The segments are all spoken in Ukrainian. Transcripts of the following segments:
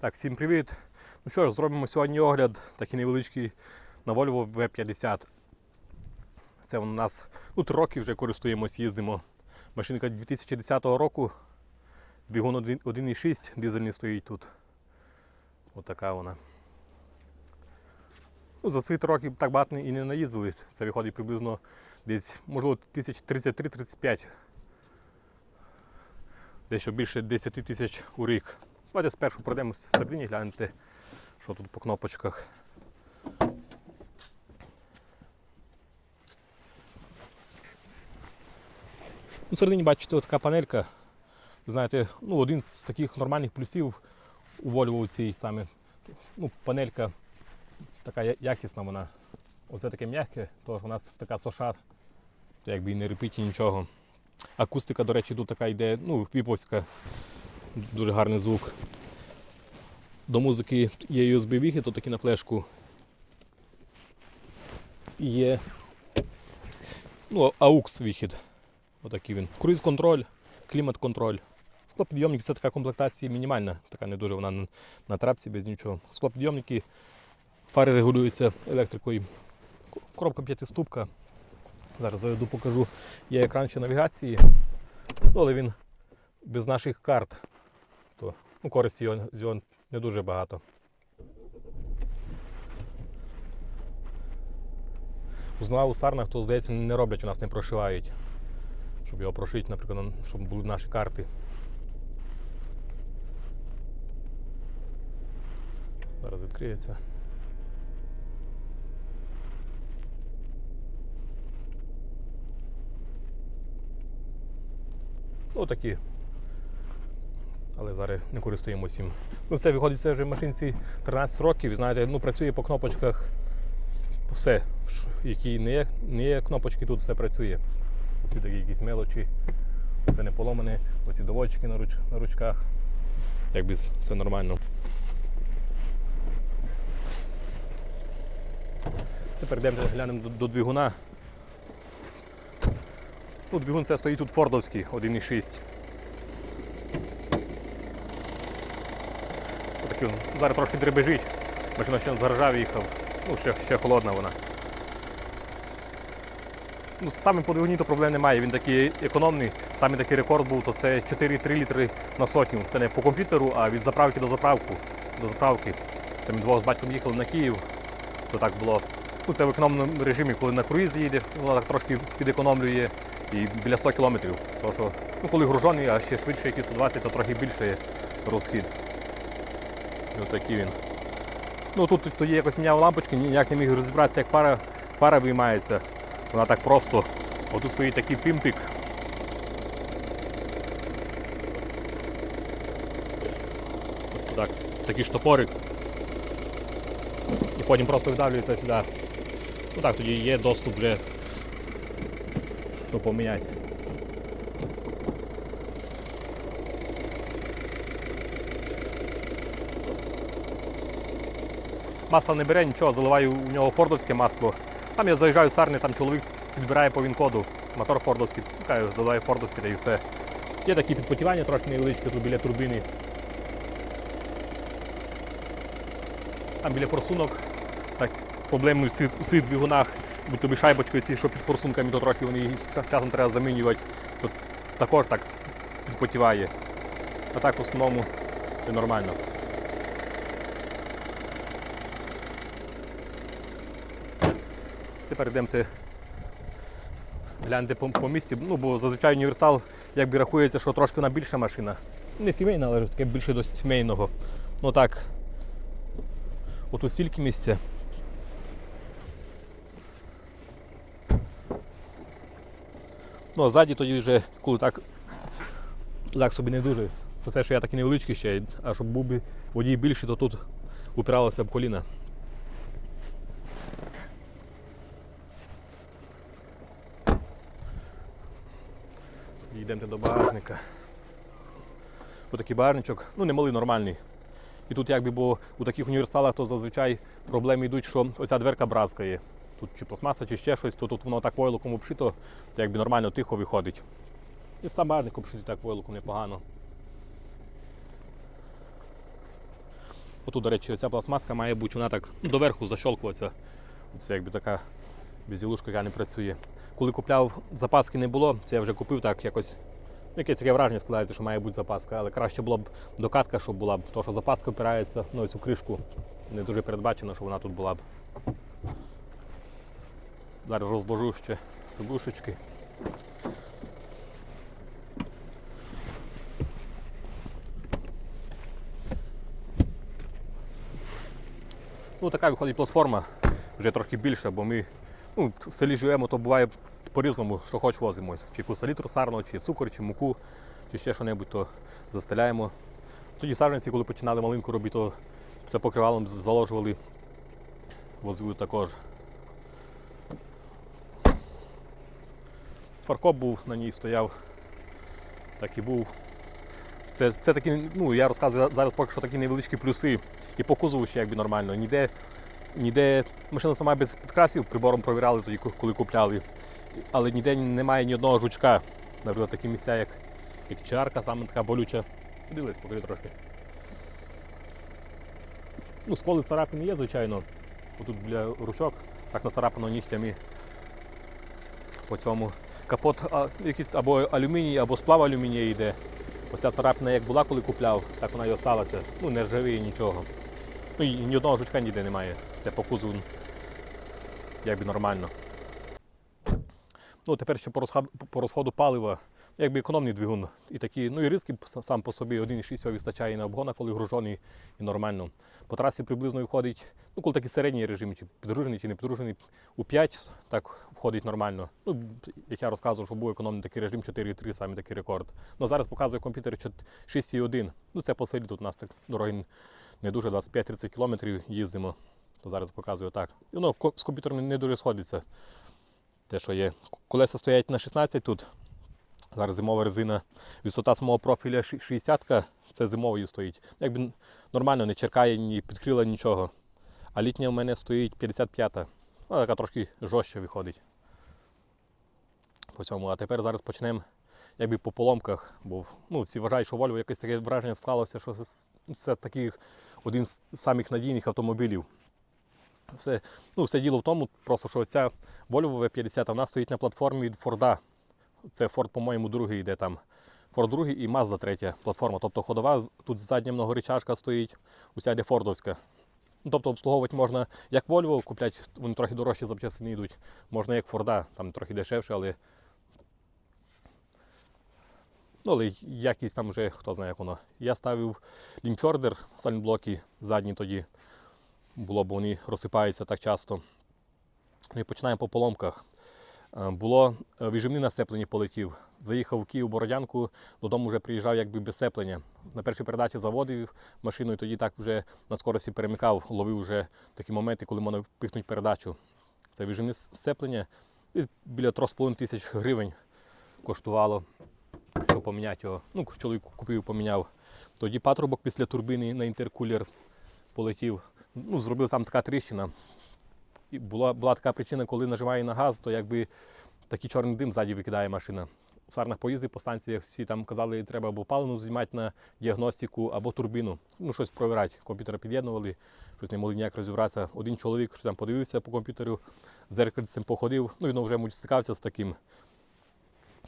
Так, всім привіт. Ну що ж, зробимо сьогодні огляд, такий невеличкий на Volvo V50. Це у нас ну, три роки вже користуємось, їздимо. Машинка 2010 року. Двигун 1.6, дизельний стоїть тут. Отака вона. Ну, за ці три так багато і не наїздили. Це виходить приблизно десь, можливо, 1033-35. Дещо більше 10 тисяч у рік. Давайте спершу пройдемо всередині, гляньте, що тут по кнопочках. Ну, всередині бачите, така панелька. Знаєте, ну, один з таких нормальних плюсів у Volvo цій саме. Ну, панелька така якісна вона. Оце таке м'яке, тож у нас така соша, то якби і не репиті нічого. Акустика, до речі, тут така йде, ну, віповська, дуже гарний звук. До музики є USB вихід, то такий на флешку. Є ну, AUX вихід. Отакий він. Круїз-контроль, клімат-контроль. Склопідйомник це така комплектація мінімальна, така не дуже вона на, трапці без нічого. Склопідйомники, фари регулюються електрикою. Коробка п'ятиступка. Зараз заведу покажу. Є екран ще навігації, ну, але він без наших карт. То ну, користі з його не дуже багато. Узла у сарнах, то здається, не роблять, у нас не прошивають. Щоб його прошити, наприклад, щоб були наші карти. Зараз відкриється. Ну, такі. Але зараз не користуємося їм. Ну, це виходить це вже в машинці 13 років. І знаєте, ну, працює по кнопочках все. Які не є, не є кнопочки, тут все працює. Ці такі якісь мелочі. Це не поломане, оці доводчики на, руч, на ручках. Якби все нормально. Тепер йдемо глянемо до, до двигуна. Ну, двигун це стоїть тут фордовський 1.6. Він. Зараз трошки дребежить. Машина ще заржав їхав. Ну, ще, ще холодна вона. Ну, саме по двигуні то проблем немає. Він такий економний. Саме такий рекорд був, то це 4,3 літри на сотню. Це не по комп'ютеру, а від заправки до заправку. До заправки. Це ми двох з батьком їхали на Київ. То так було. Ну, це в економному режимі, коли на круїз їдеш, воно так трошки підекономлює і біля 100 кілометрів. Тому що ну, коли гружений, а ще швидше, як і 120, то трохи більше є розхід. Отакий він. Ну тут то є якось міняв лампочки, ніяк не міг розібратися, як фара, фара виймається. Вона так просто. Отут стоїть такий пімпік. Так, такий штопорик. І потім просто видавлюється сюди. Ну так, тоді є доступ вже, що поміняти. Масло не бере нічого, заливаю у нього фордовське масло. Там я заїжджаю в сарни, там чоловік підбирає по він-коду. Мотор фордовський, кажу, заливаю фордовське та і все. Є такі підпотівання трошки невеличкі тут біля турбини. Там біля форсунок, так, проблеми у світ двигунах, будь тобі шайбочкою ці, що під форсунками, то трохи вони часом треба замінювати. Тут також так підпотіває. А так в основному це нормально. Тепер йдемте гляньте по, по місці, ну бо зазвичай універсал якби рахується, що трошки вона більша машина. Не сімейна, але таке більше до сімейного. Ну так. Отут стільки місця. Ну, а ззаді тоді вже, коли так, так собі не дуже. То це, що я такий невеличкий ще, а щоб був би водій більший, то тут упиралося б коліна. Тоді йдемо до багажника. Ось такий багажничок, ну не малий, нормальний. І тут якби, бо у таких універсалах то зазвичай проблеми йдуть, що оця дверка братська Тут чи пластмаса, чи ще щось, то тут воно так войлоком обшито, то якби нормально тихо виходить. І сам багажник обшитий так войлоком непогано. Отут, до речі, ця пластмаска має бути вона так доверху защолкуватися. Це якби така безілушка, яка не працює. Коли купляв, запаски не було, це я вже купив так якось. ну, Якесь таке враження складається, що має бути запаска, але краще було б докатка, щоб була б, тому що запаска опирається на цю кришку. Не дуже передбачено, що вона тут була б. Зараз розложу ще сидушечки. Ну, така виходить платформа, вже трохи більша, бо ми ну, в селі живемо, то буває по-різному, що хоч возимо. Чи якусь салітру сарну, чи цукор, чи муку, чи ще що-небудь, то застеляємо. Тоді саджанці, коли починали малинку робити, то все покривалом заложували, возили також. Фаркоп був на ній стояв, так і був. Це, це такі, ну я розказую зараз поки що такі невеличкі плюси. І по кузову ще якби нормально. Ніде, ніде машина сама без підкрасів, прибором провіряли тоді, коли купляли. Але ніде немає ні одного жучка. Наприклад, такі місця, як, як чарка, саме така болюча. Дивись, покажи трошки. Ну, сколи царапини є, звичайно. Отут біля ручок, так нацарапано нігтями. По цьому капот а, якийсь або алюміній, або сплав алюмінія йде. Оця царапина як була, коли купляв, так вона і осталася. Ну, не ржавіє нічого. Ну і ні одного жучка ніде немає. Це по кузову якби нормально. Ну, тепер ще по розходу, по розходу палива, якби економний двигун. І такі, ну і риски сам по собі 1,6 вистачає на обгонах, коли гружений і нормально. По трасі приблизно виходить, ну коли такий середній режим, чи підгружений, чи не підгружений, у 5 так входить нормально. Ну, як я розказував, що був економний такий режим 4,3, саме такий рекорд. Ну зараз показує комп'ютер 6,1. Ну це по селі тут у нас так дороги не дуже 25-30 кілометрів їздимо. То зараз показую так. І воно з комп'ютером не дуже сходиться. Те, що є. Колеса стоять на 16 тут. Зараз зимова резина. Висота самого профіля 60-ка, це зимовою стоїть. Якби нормально не черкає, ні підкрила нічого. А літня у мене стоїть 55-та. Ну, така трошки жорстче виходить. По цьому. А тепер зараз почнемо якби по поломках. Бо ну, всі вважають, що Volvo якесь таке враження склалося, що це, це таких один з самих надійних автомобілів. Все, ну, все діло в тому, просто що ця Volvo V50 вона стоїть на платформі від Форда. Це Ford, по-моєму, другий йде там. Ford другий і Mazda третя платформа. Тобто ходова, тут задня многорічашка стоїть, уся йде фордовська. Ну, тобто обслуговувати можна як Volvo, купляти, вони трохи дорожчі запчастини йдуть. Можна як Форда, там трохи дешевше, але. Ну, але якість там вже хто знає як воно. Я ставив лімфьордер, сальнблоки задні тоді. Було, бо вони розсипаються так часто. Ну і починаємо по поломках. Е, Було е, вижимний на сцепленні полетів. Заїхав в Київ Бородянку, додому вже приїжджав якби без сцеплення. На першій передачі заводив машину і тоді так вже на скорості перемикав, ловив вже такі моменти, коли можна пихнути передачу. Це вижимне сцеплення. Біля 3,5 тисяч гривень коштувало, щоб поміняти його. Ну, чоловік купив, поміняв. Тоді патрубок після турбини на інтеркулер полетів. Ну, зробила там така тріщина. І була, була така причина, коли нажимає на газ, то якби такий чорний дим ззаді викидає машина. У сарнах поїздів по станціях всі там казали, треба або паливну знімати на діагностику, або турбіну. Ну, щось провірати. Комп'ютер під'єднували, щось не могли ніяк розібратися. Один чоловік що там подивився по комп'ютеру, зеркальцем походив, ну він вже стикався з таким.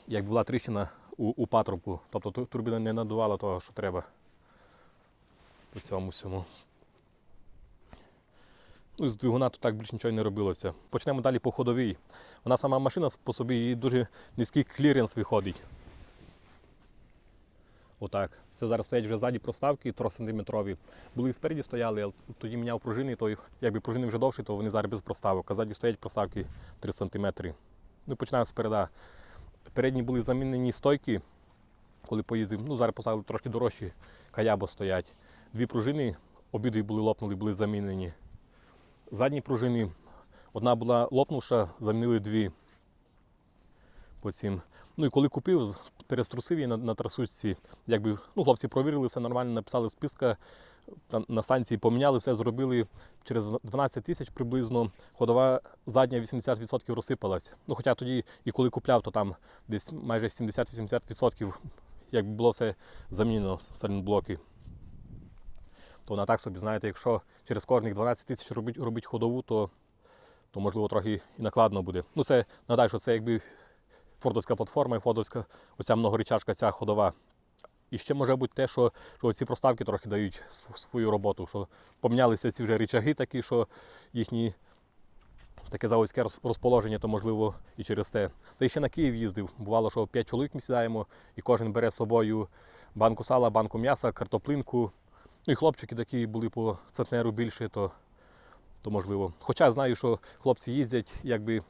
Як була тріщина у, у патрубку. Тобто турбіна не надувала того, що треба. По цьому всьому. Ну, з двигуна тут так більше нічого не робилося. Почнемо далі по ходовій. Вона сама машина по собі її дуже низький кліренс виходить. Отак. Це зараз стоять вже ззаді проставки 3 сантиметрові. Були і спереді стояли, але тоді міняв пружини, то їх- якби пружини вже довші, то вони зараз без проставок. А ззаді стоять проставки 3 см. Ну, починаємо спереда. Передні були замінені стойки, коли поїздив. Ну, зараз поставили трошки дорожчі, каябо стоять. Дві пружини, обидві були лопнули, були замінені задні пружини. Одна була лопнувша, замінили дві. По цим. Ну і коли купив, переструсив її на, на трасучці. Якби, ну, хлопці провірили, все нормально, написали списка. На станції поміняли, все зробили через 12 тисяч приблизно. Ходова задня 80% розсипалась. Ну, хоча тоді, і коли купляв, то там десь майже 70-80% якби було все замінено, сальноблоки. то вона так собі, знаєте, якщо через кожних 12 тисяч робить, робить ходову, то, то можливо трохи і накладно буде. Ну, це нагадаю, що це якби фордовська платформа і фордовська оця многорічашка, ця ходова. І ще може бути те, що, що ці проставки трохи дають свою роботу, що помінялися ці вже річаги такі, що їхні таке заводське розположення, то можливо і через те. Та ще на Київ їздив. Бувало, що п'ять чоловік ми сідаємо, і кожен бере з собою банку сала, банку м'яса, картоплинку. Ну і хлопчики такі були по центнеру більше, то, то можливо. Хоча знаю, що хлопці їздять, якби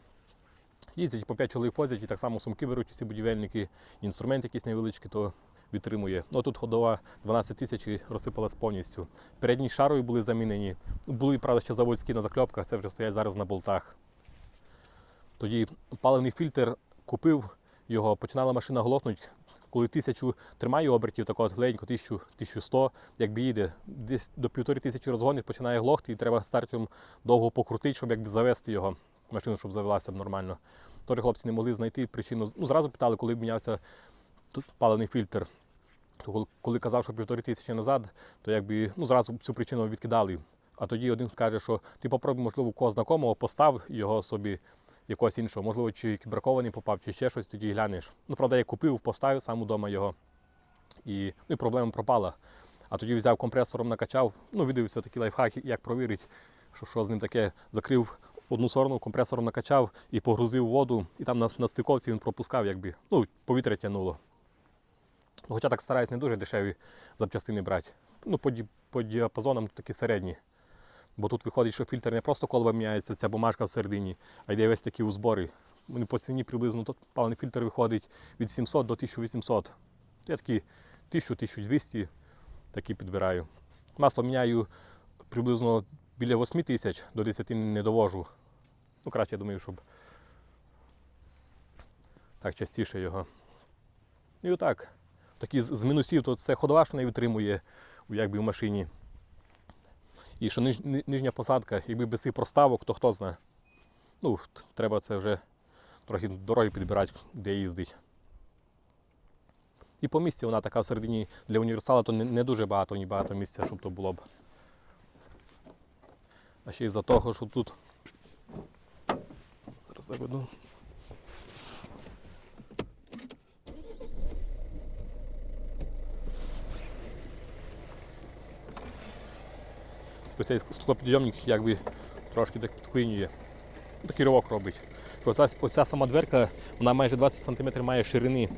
їздять по п'ять чоловік возять, і так само сумки беруть усі будівельники, інструмент якийсь невеличкий, то витримує. Ну тут ходова 12 тисяч розсипалась повністю. Передні шарові були замінені. Були, правда, ще заводські на закльопках, це вже стоять зараз на болтах. Тоді паливний фільтр купив його, починала машина глохнути. Коли тисячу тримає обертів, так от легенько, тисячу, 1100, якби їде, десь до півтори тисячі розгонів починає глохти, і треба стартом довго покрутити, щоб якби завести його, машину, щоб завелася б нормально. Тож хлопці не могли знайти причину. Ну, зразу питали, коли мінявся тут паливний фільтр. То коли- казав, що півтори тисячі назад, то якби ну, зразу цю причину відкидали. А тоді один каже, що ти попробуй, можливо, кого знакомого, постав його собі якогось іншого, можливо, чи бракований попав, чи ще щось, тоді глянеш. Ну, правда, я купив, поставив сам удома його. І, ну, і проблема пропала. А тоді взяв компресором, накачав, ну, видивився такі лайфхаки, як провірити, що, що з ним таке. Закрив одну сторону, компресором накачав і погрузив воду, і там на, на стиковці він пропускав, якби. Ну, повітря тягнуло. Хоча так стараюсь не дуже дешеві запчастини брати. Ну, по, по діапазонам такі середні. Бо тут виходить, що фільтр не просто колба міняється, ця бумажка всередині, а йде весь такі узбори. Вони по ціні приблизно тут паливний фільтр виходить від 700 до 1800. Я такі 1000-1200 такі підбираю. Масло міняю приблизно біля 8 тисяч до 10 не довожу. Ну, краще, я думаю, щоб так частіше його. І отак. Такі з мінусів, то це ходова, що не витримує якби в машині. І що ниж, нижня посадка, якби без цих проставок, то хто знає. Ну, треба це вже трохи дороги підбирати, де їздить. І по місці вона така всередині для універсала, то не, не дуже багато, ні багато місця, щоб то було б. А ще й за того, що тут. Заведу. Оцей склопідйомник якби трошки так підклинює. Ну, Такий ривок робить. Оця, оця сама дверка, вона майже 20 см має ширини.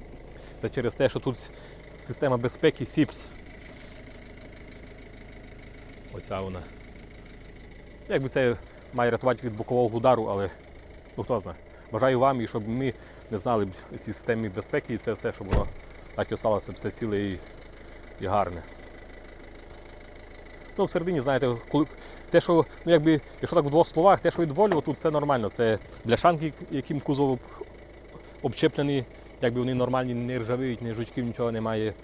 Це через те, що тут система безпеки SIPS. Оця вона. Якби це має рятувати від бокового удару, але ну хто знає. Бажаю вам і щоб ми не знали ці системи безпеки і це все, щоб воно так і осталося все ціле і, і гарне. Ну, всередині, знаєте, коли те, що, ну якби, якщо так в двох словах, те, що від Volvo, тут все нормально. Це бляшанки, яким кузов обчеплені, якби вони нормальні, не ржавіють, ні жучків, нічого немає.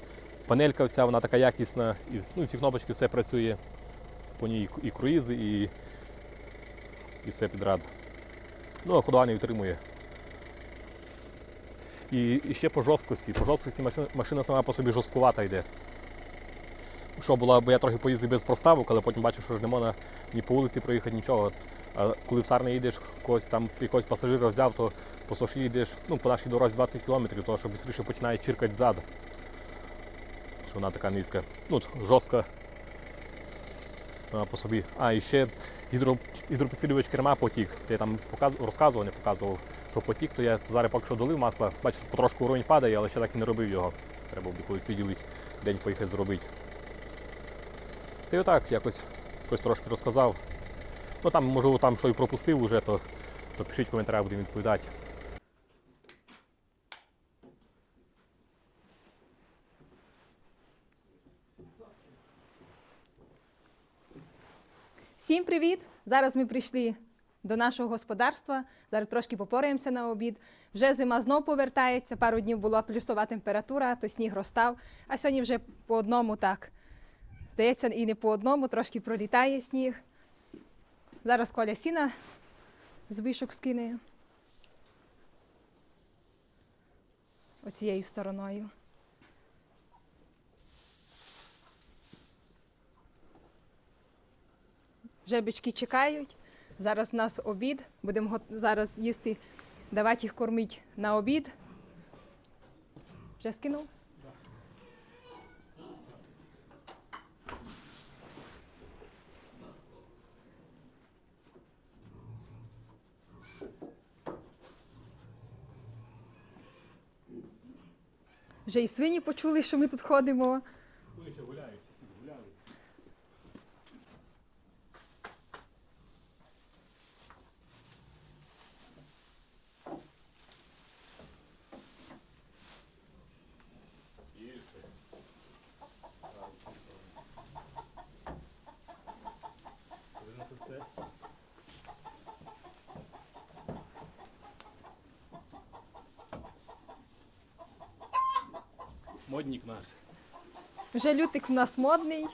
Панелька вся, вона така якісна, і ну, всі кнопочки, все працює. По ній і круїзи, і, і все підряд. Ну, а ходова не витримує. І, і ще по жорсткості. По жорсткості машина, машина сама по собі жорсткувата йде. Що була, бо я трохи поїздив без проставок, але потім бачив, що ж не можна ні по вулиці проїхати, нічого. А коли в Сарни їдеш, когось там якогось пасажира взяв, то по соші їдеш, ну, по нашій дорозі 20 км, тому що швидше починає чиркати зад. Що вона така низька. Ну, жорстка. Вона по. А, і ще гідро, гідропідсилювач керма потік. Я там розказував, не показував, що потік, то я зараз поки що долив масла. Бачите, потрошку уровень падає, але ще так і не робив його. Треба буде колись виділити, день поїхати зробити. Та й отак якось, якось трошки розказав. Ну там, можливо, там що і пропустив уже, то, то пишіть в коментарях, будемо відповідати. Всім привіт! Зараз ми прийшли до нашого господарства. Зараз трошки попораємося на обід. Вже зима знов повертається. Пару днів була плюсова температура, то сніг розстав. А сьогодні вже по одному так. Здається, і не по одному, трошки пролітає сніг. Зараз коля сіна з вишок скине. Оцією стороною. Вже бички чекають. Зараз у нас обід. Будемо зараз їсти, давати їх кормити на обід. Вже скинув? Вже і свині почули, що ми тут ходимо. Вони ще гуляють, гуляли. Модник наш. Вже лютик в нас модний.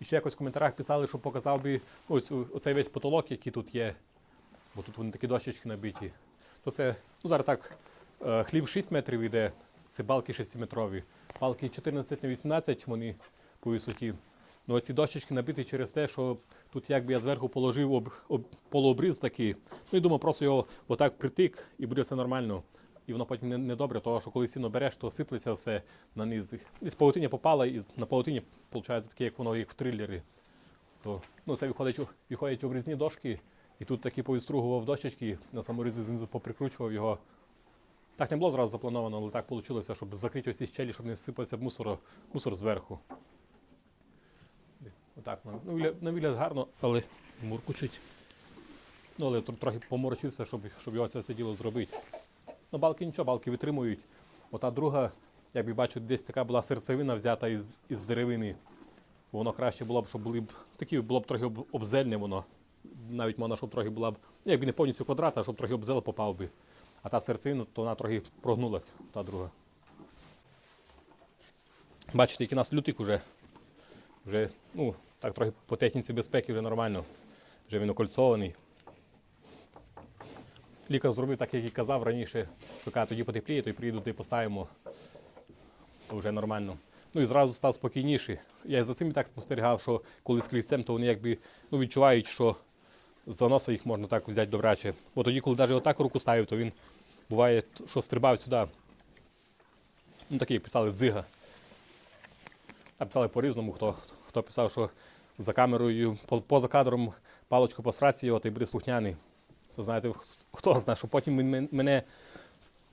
І ще якось в коментарях писали, що показав би ось оцей весь потолок, який тут є. Бо тут вони такі дощечки набиті. То це, ну зараз так, хлів 6 метрів йде, це балки 6-метрові. Балки 14 на 18 вони по висоті. Ну ці дощечки набиті через те, що тут якби я зверху положив об, об, полуобріз такий. Ну і думав, просто його отак притик і буде все нормально. І воно потім не, не добре, тому що коли сіно береш, то сиплеться все на низ. Десь павутиня попала, і на павутині виходить таке, як воно, як в трилері. То, ну, це виходить, виходять обрізні дошки, і тут такі повідстругував дощечки, на саморізі знизу поприкручував його. Так не було зразу заплановано, але так вийшло, щоб закрити ось ці щелі, щоб не сипався мусор, мусор зверху. Отак, ну, на вигляд гарно, але муркучить. Ну, але трохи поморочився, щоб, щоб його це все діло зробити. Ну, балки нічого, балки витримують. Ота друга, як би бачу, десь така була серцевина взята із, із деревини. Воно краще було б, щоб були б такі, було б трохи обзельне воно. Навіть можна, щоб трохи була б, ну, якби не повністю квадрат, а щоб трохи обзел попав би. А та серцевина, то вона трохи прогнулась, та друга. Бачите, який у нас лютик уже. Вже, ну, так трохи по техніці безпеки вже нормально. Вже він окольцований. Лікар зробив так, як і казав раніше, що тоді потепліє, то приїду, то поставимо. То вже нормально. Ну і зразу став спокійніший. Я за цим і так спостерігав, що коли з клійцем, то вони якби ну, відчувають, що з носа їх можна так взяти добряче. Бо тоді, коли навіть отак руку ставив, то він буває, що стрибав сюди. Ну, такий писали дзига. А писали по-різному, хто, хто писав, що за камерою, поза кадром паличку посраці його, та й буде слухняний. То знаєте, хто знає, що потім мене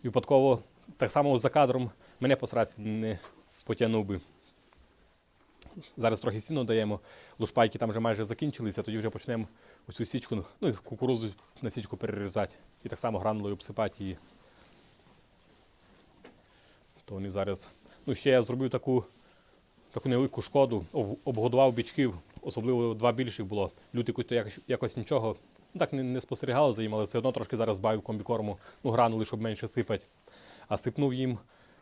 випадково так само за кадром мене посраці не потягнув би. Зараз трохи сіно даємо. Лушпайки там вже майже закінчилися, тоді вже почнемо оцю січку, ну кукурузу на січку перерізати. І так само гранулою обсипати її. То вони зараз. Ну, ще я зробив таку, таку невелику шкоду, обгодував бичків, особливо два більших було. То якось, якось нічого. Ну, так не, не спостерігало за їм, але все одно трошки зараз збавив комбікорму, ну, гранули, щоб менше сипати. А сипнув їм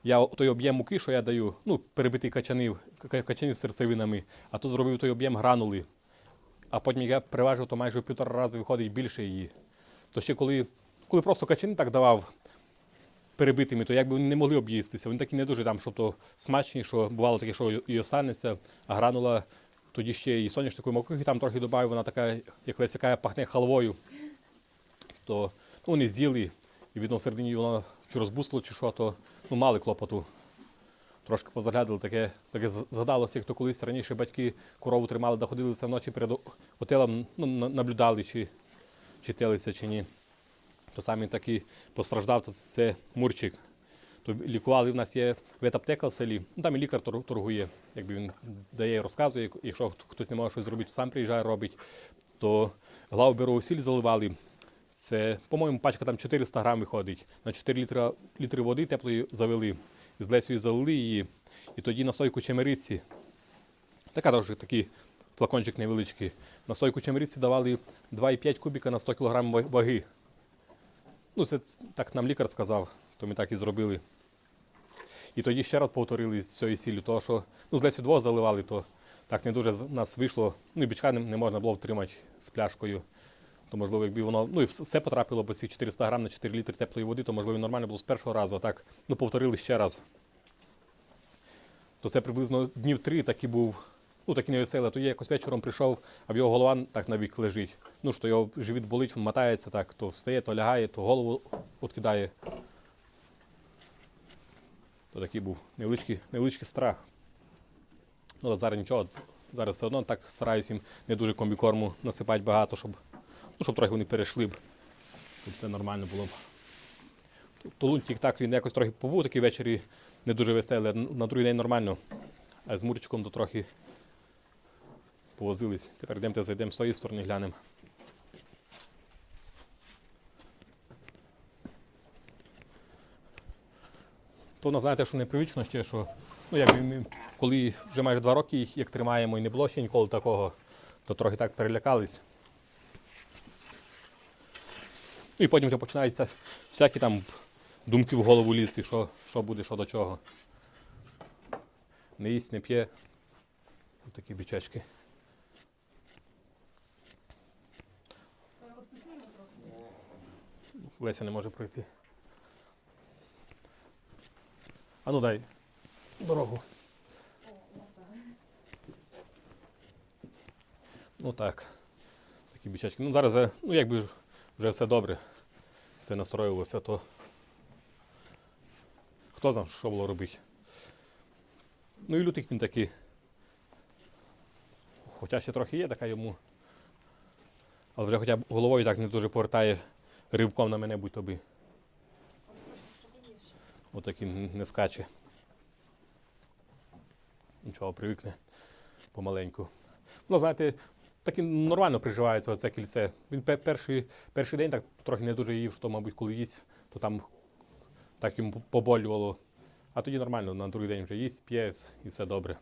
я той об'єм муки, що я даю, ну, перебитий качанів, качанів з серцевинами, а то зробив той об'єм гранули. А потім я приважив, то майже в півтора рази виходить більше її. То ще коли, коли просто качани так давав перебитими, то якби вони не могли об'їстися. Вони такі не дуже там, що то смачні, що бувало таке, що і останеться, а гранула тоді ще і соняшникової муки там трохи додав, вона така, як лесяка, пахне халвою. То ну, вони з'їли, і видно, всередині воно чи розбустило, чи що, то ну, мали клопоту. Трошки позаглядали, таке, таке згадалося, як то колись раніше батьки корову тримали, доходилися вночі перед о- отелем, ну, наблюдали, чи, чи телиться, чи ні. То саме таки постраждав, то це мурчик. То лікували в нас є ветаптека в селі. Ну, там і лікар торгує, якби він дає, розказує. Якщо хтось не може щось зробити, сам приїжджає, робить. То главберу сіль заливали. Це, по-моєму, пачка там 400 грам виходить. На 4 літри, літри води теплої завели. З Лесею залили її. І тоді на стойку чемериці. Така теж такий флакончик невеличкий. На стойку чемериці давали 2,5 кубіка на 100 кг ваги. Ну, це так нам лікар сказав, то ми так і зробили. І тоді ще раз повторили з цією сіллю, тому що ну, з Лесю двох заливали, то так не дуже нас вийшло. Ну і бічка не можна було втримати з пляшкою. То можливо, якби воно ну і все потрапило б ці 400 грам на 4 літри теплої води, то можливо і нормально було з першого разу. А так, ну повторили ще раз. То це приблизно днів три такий був, ну такий невеселий. То я якось вечором прийшов, а в його голова так на бік лежить. Ну що його живіт болить, він мотається так, то встає, то лягає, то голову откидає. То такий був невеличкий, невеличкий страх. Ну, але зараз нічого. Зараз все одно так стараюсь їм не дуже комбікорму насипати багато, щоб, ну, щоб трохи вони перейшли б. Щоб все нормально було б. То лунтик так він якось трохи побув такий ввечері не дуже веселий, а на другий день нормально. А з Мурчиком то трохи повозились. Тепер йдемо зайдемо з тої сторони, глянемо. То воно, знаєте, що непривично ще, що ну, якби ми, коли вже майже два роки їх як тримаємо і не було ще ніколи такого, то трохи так перелякались. Ну, І потім вже починаються всякі там думки в голову лізти, що, що буде, що до чого. Не їсть, не п'є. Ось такі бічечки. Леся не може пройти. А ну дай дорогу. Ну так. Такі бічечки. Ну зараз, е, ну якби вже все добре. Все настроїлося, то хто знав, що було робити. Ну і лютик він такий. Хоча ще трохи є така йому. Але вже хоча б головою так не дуже повертає ривком на мене, будь тобі. Отакий не скаче. Нічого, привикне помаленьку. Ну, знаєте, так і нормально приживається оце кільце. Він перший, перший день так трохи не дуже їв, що, мабуть, коли їсть, то там так йому поболювало. А тоді нормально, на другий день вже їсть, п'є і все добре.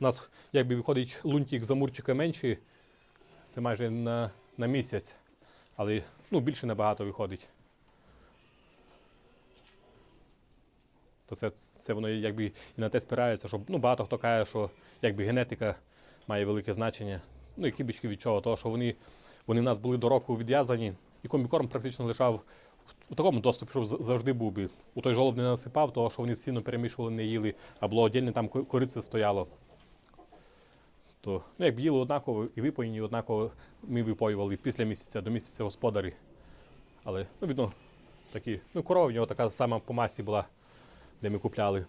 У нас якби виходить лунтик за мурчика менший, це майже на, на місяць, але ну, більше набагато виходить. То це, це воно якби і на те спирається, що ну, багато хто каже, що якби генетика має велике значення. Ну і кібочки від чого? Того, що вони, вони в нас були до року відв'язані, і комбікорм практично лежав у такому доступі, щоб завжди був би. У той жолоб не насипав, того, що вони сіно перемішували, не їли, а було отдільне там ко- кориця стояло. То ну, якби їли однаково і випоєні однаково ми випоювали після місяця до місяця господарі. Але ну, видно, такі, ну, корова в нього така сама по масі була, де ми купляли.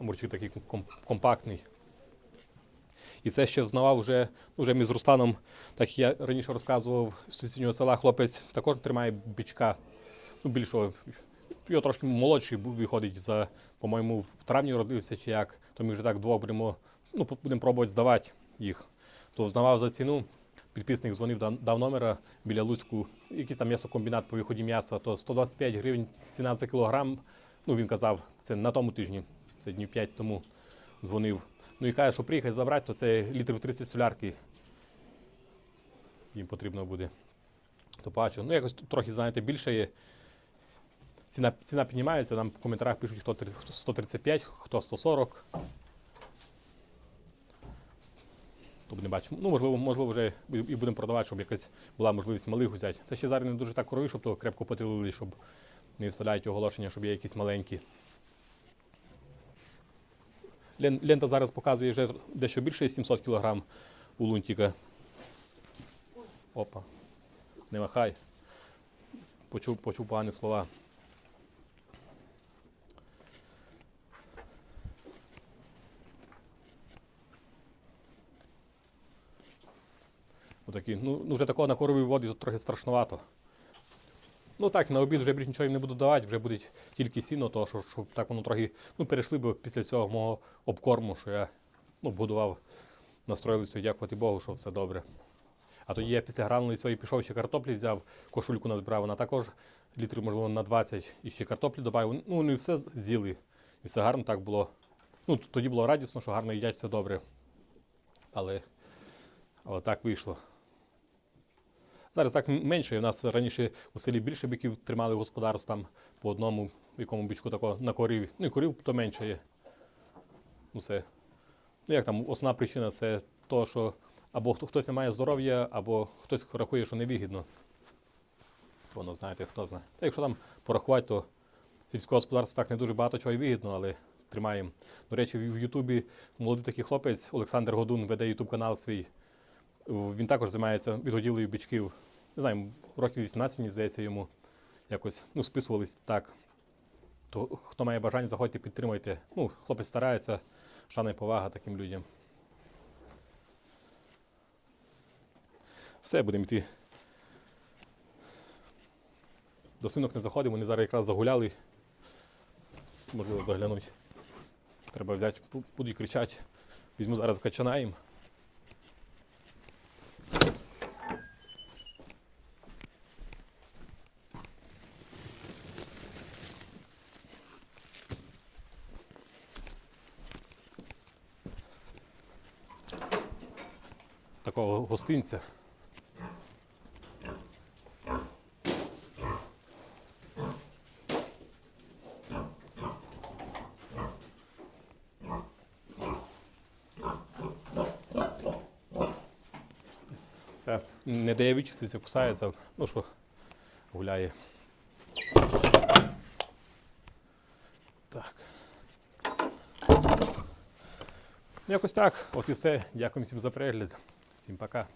Мурчик такий компактний. І це ще взнавав вже, вже ми з Русланом, так як я раніше розказував, з сусіднього села хлопець також тримає бичка. Ну, більшого. Його трошки молодший виходить за, по-моєму, в травні родився чи як, то ми вже так двох будемо, ну, будемо пробувати здавати їх. То взнавав за ціну. Підписник дзвонив, дав, номера біля Луцьку, якийсь там м'ясокомбінат по виході м'яса, то 125 гривень ціна за кілограм. Ну, він казав, це на тому тижні, це днів 5 тому дзвонив. Ну і каже, що приїхати забрати, то це літрів 30 солярки. Їм потрібно буде. То бачу. Ну, якось трохи, знаєте, більше є. Ціна, ціна піднімається, нам в коментарях пишуть, хто 135, хто 140. То не бачимо. Ну, можливо, можливо, вже і будемо продавати, щоб якась була можливість малих взяти. Та ще зараз не дуже так корові, щоб то крепко потилили, щоб не вставляють оголошення, щоб є якісь маленькі. Лента зараз показує вже дещо більше 700 кг у лунтика. Опа. Не махай. Почув, почув погані слова. Отакі. Ну, ну вже такого на коровій воді тут трохи страшнувато. Ну так, на обід вже більш нічого їм не буду давати, вже буде тільки сіно, то що, щоб так воно трохи ну, перейшли б після цього мого обкорму, що я ну, будував, настроїлися, дякувати Богу, що все добре. А тоді я після гранули цієї пішов ще картоплі взяв, кошульку назбирав, вона також літрів, можливо, на 20 і ще картоплі додав. Ну, вони все з'їли. І все гарно так було. Ну, тоді було радісно, що гарно їдять все добре. Але, але так вийшло. Зараз так менше. У нас раніше у селі більше биків тримали господарств там по одному, в якому бічку тако на корів. Ну і корів то менше є. Усе. Ну як там, основна причина це то, що або хтось не має здоров'я, або хтось рахує, що невигідно. Воно знаєте, хто знає. Та якщо там порахувати, то сільського господарства так не дуже багато чого і вигідно, але тримаємо. До речі, в Ютубі молодий такий хлопець Олександр Годун веде Ютуб канал свій. Він також займається відгодівлею бичків. Не знаю, років 18, мені здається, йому якось ну, списувались так. То хто має бажання, заходьте, підтримуйте. Ну, хлопець старається, шана і повага таким людям. Все, будемо йти. До синок не заходимо, вони зараз якраз загуляли. Можливо, заглянуть. Треба взяти, будуть кричати. Візьму зараз качана. Такого гостинця. Це не дає вичиститися, кусається, ну що, гуляє. Так. Якось так. От і все. Дякую всім за перегляд. Всім пока.